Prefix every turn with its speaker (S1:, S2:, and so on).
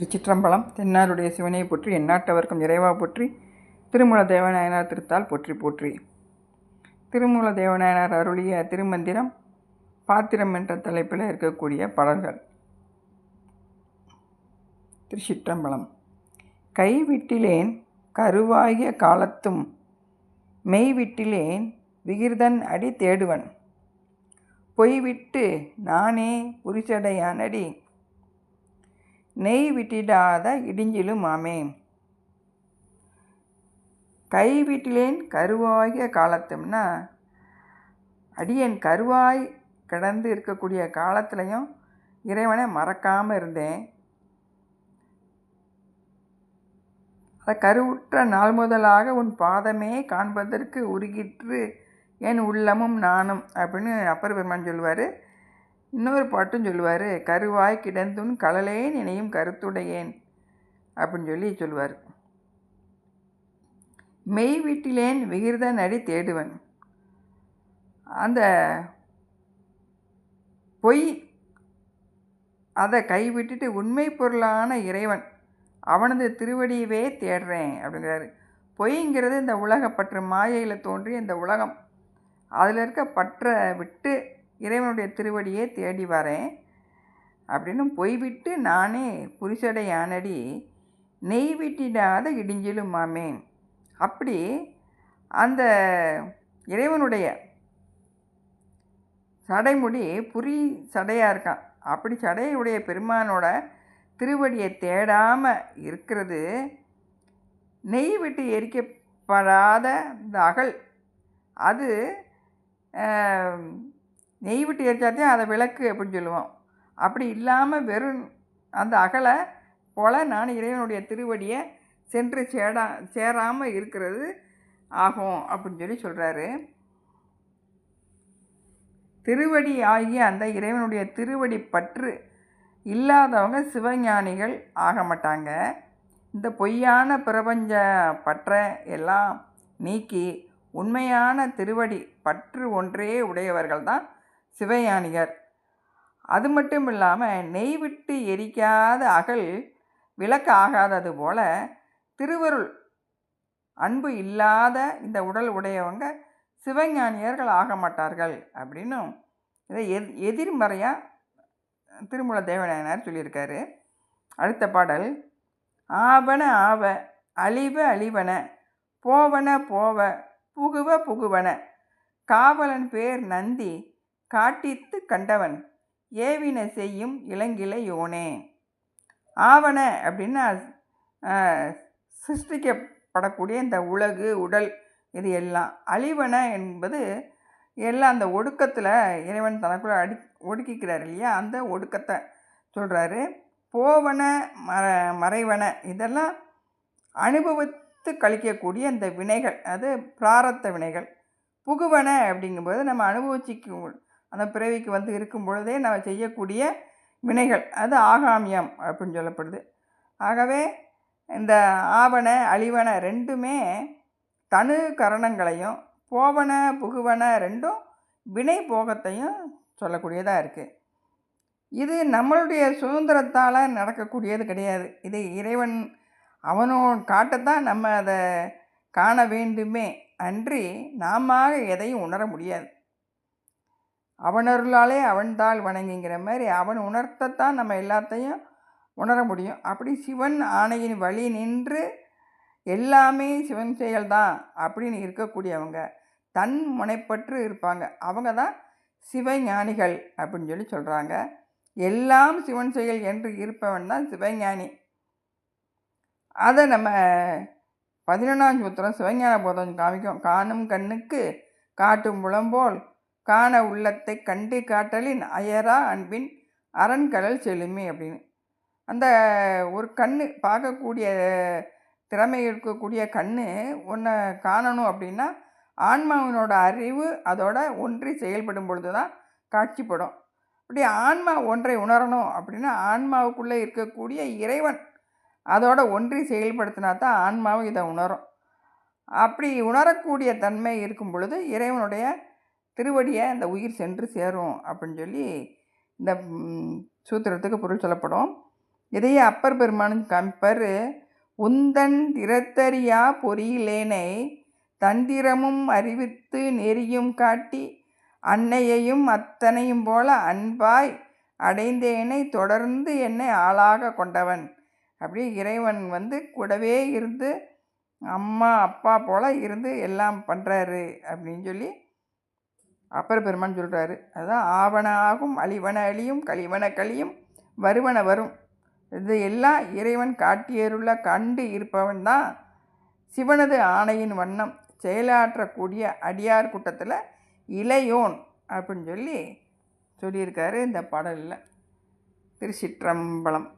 S1: திருச்சிற்றம்பலம் தென்னாருடைய சிவனை போற்றி எந்நாட்டவர்க்கும் இறைவா போற்றி திருமூல தேவநாயனார் திருத்தால் போற்றி போற்றி. திருமூல தேவநாயனார் அருளிய திருமந்திரம் பாத்திரம் என்ற தலைப்பில் இருக்கக்கூடிய பாடல்கள். திருச்சிற்றம்பலம். கைவிட்டிலேன் கருவாகிய காலத்தும் மெய்விட்டிலேன் விகிர்தன் அடி தேடுவன். பொய்விட்டு நானே புரிசடையானடி நெய் விட்டிடாத இடிஞ்சிலும் ஆமே கை விட்டிலேன் கருவாகிய காலத்தும்னா அடியன் கருவாய் கிடந்து இருக்கக்கூடிய காலத்துலையும் இறைவனை மறக்காமல் இருந்தேன். அதை கருவுற்ற நாள் முதலாக உன் பாதமே காண்பதற்கு உருகிற்று என் உள்ளமும் நானும் அப்படின்னு அப்பர் பெருமான் சொல்லுவார். இன்னொரு பாட்டும் சொல்லுவார் கருவாய் கிடந்தும் கலலே நினையும் கருத்துடையேன் அப்படின்னு சொல்லி சொல்லுவார். மெய் வீட்டிலேன் விகிர்த நடி தேடுவன். அந்த பொய் அதை கைவிட்டுட்டு உண்மை பொருளான இறைவன் அவனது திருவடியவே தேடுறேன் அப்படிங்கிறாரு. பொய்ங்கிறது இந்த உலகப்பற்று மாயையில் தோன்றி இந்த உலகம். அதில் இருக்க பற்றை விட்டு இறைவனுடைய திருவடியே தேடி வரேன். அப்படின்னு போய்விட்டு நானே புரிசடை ஆனடி நெய் விட்டிடாத இடிஞ்சிலும் மாமே அப்படி அந்த இறைவனுடைய சடைமுடி புரி சடையாக இருக்கான். அப்படி சடையுடைய பெருமானோட திருவடியை தேடாமல் இருக்கிறது நெய் விட்டு எரிக்கப்படாத இந்த அகல். அது நெய் விட்டு எரிச்சாத்தையும் அதை விளக்கு அப்படின்னு சொல்லுவோம். அப்படி இல்லாமல் வெறும் அந்த அகலை போல் நான் இறைவனுடைய திருவடியை சென்று சேடா சேராமல் இருக்கிறது ஆகும் அப்படின்னு சொல்லி சொல்கிறாரு திருவடி ஆகிய அந்த இறைவனுடைய திருவடி பற்று இல்லாதவங்க சிவஞானிகள் ஆக மாட்டாங்க. இந்த பொய்யான பிரபஞ்ச பற்றை எல்லாம் நீக்கி உண்மையான திருவடி பற்று ஒன்றே உடையவர்கள் தான் சிவஞானிகர் அது மட்டும் இல்லாமல் நெய் விட்டு எரிக்காத அகல் விளக்கு ஆகாதது போல திருவருள் அன்பு இல்லாத இந்த உடல் உடையவங்க சிவஞானியர்கள் ஆக மாட்டார்கள் அப்படின்னும் இதை எத் எதிர்மறையாக திருமூல தேவநாயனார் சொல்லியிருக்காரு. அடுத்த பாடல் ஆவன ஆவ அழிவ அழிவன போவன போவ புகுவ புகுவன காவலன் பேர் நந்தி காட்டித்து கண்டவன் ஏவின செய்யும் இளங்கில யோனே. ஆவண அப்படின்னா சிருஷ்டிக்கப்படக்கூடிய இந்த உலகு உடல் இது எல்லாம். அழிவன என்பது எல்லாம் அந்த ஒடுக்கத்தில் இறைவன் தனக்குள்ளே அடி ஒடுக்கிக்கிறார் இல்லையா? அந்த ஒடுக்கத்தை சொல்கிறாரு போவன ம மறைவன இதெல்லாம் அனுபவித்து கழிக்கக்கூடிய அந்த வினைகள் அது பிராரத்த வினைகள். புகுவன அப்படிங்கும்போது நம்ம அனுபவிச்சிக்கும் அந்த பிறவிக்கு வந்து இருக்கும் பொழுதே நம்ம செய்யக்கூடிய வினைகள். அது ஆகாமியம் அப்படின்னு சொல்லப்படுது. ஆகவே இந்த ஆவண அழிவன ரெண்டுமே தனு கரணங்களையும் போவன புகுவன ரெண்டும் வினை போகத்தையும் சொல்லக்கூடியதாக இருக்குது இது நம்மளுடைய சுதந்திரத்தால் நடக்கக்கூடியது கிடையாது. இது இறைவன் அவனோட காட்டத்தான் நம்ம அதை காண வேண்டுமே அன்றி நாம எதையும் உணர முடியாது. அவனருளாலே அவன்தாள் வணங்குங்கிற மாதிரி அவன் உணர்த்தத்தான் நம்ம எல்லாத்தையும் உணர முடியும். அப்படி சிவன் ஆணையின் வழி நின்று எல்லாமே சிவன் செயல்தான் அப்படின்னு இருக்கக்கூடியவங்க தன் முனைப்பற்று இருப்பாங்க. அவங்க தான் சிவஞானிகள் அப்படின்னு சொல்லி சொல்கிறாங்க எல்லாம் சிவன் செயல் என்று இருப்பவன் தான் சிவஞானி. அதை நம்ம பதினொன்றாம் சூத்திரம் சிவஞான போதம் காமிக்கும். காணும் கண்ணுக்கு காட்டும் புலம்போல் காண உள்ளத்தை கண்டு காட்டலின் அயரா அன்பின் அரண்கடல் செழுமை அப்படின்னு. அந்த ஒரு கண் பார்க்கக்கூடிய திறமை இருக்கக்கூடிய கண் ஒன்றை காணணும் அப்படின்னா ஆன்மாவினோட அறிவு அதோட ஒன்றி செயல்படும் பொழுது தான் காட்சிப்படும். அப்படி ஆன்மா ஒன்றை உணரணும் அப்படின்னா ஆன்மாவுக்குள்ளே இருக்கக்கூடிய இறைவன் அதோட ஒன்றி செயல்படுத்தினா தான் ஆன்மாவும் இதை உணரும். அப்படி உணரக்கூடிய தன்மை இருக்கும் பொழுது இறைவனுடைய திருவடியை அந்த உயிர் சென்று சேரும் அப்படின்னு சொல்லி இந்த சூத்திரத்துக்கு பொருள் சொல்லப்படும். இதையே அப்பர் பெருமானும் கம்பர் உந்தன் திறத்தறியா பொறியிலேனை தந்திரமும் அறிவித்து நெறியும் காட்டி அன்னையையும் அத்தனையும் போல அன்பாய் அடைந்தேனை தொடர்ந்து என்னை ஆளாக கொண்டவன். அப்படியே இறைவன் வந்து கூடவே இருந்து அம்மா அப்பா போல் இருந்து எல்லாம் பண்ணுறாரு அப்படின்னு சொல்லி அப்பர் பெருமான் சொல்கிறாரு அதுதான் ஆவண ஆகும் அழிவன அழியும் கழிவன கழியும் வருவன வரும். இது எல்லாம் இறைவன் காட்டியருள கண்டு இருப்பவன் தான் சிவனது ஆணையின் வண்ணம். செயலாற்றக்கூடிய அடியார் கூட்டத்தில் இளையோன் அப்படின்னு சொல்லி சொல்லியிருக்காரு இந்த பாடலில். திருச்சிற்றம்பலம்.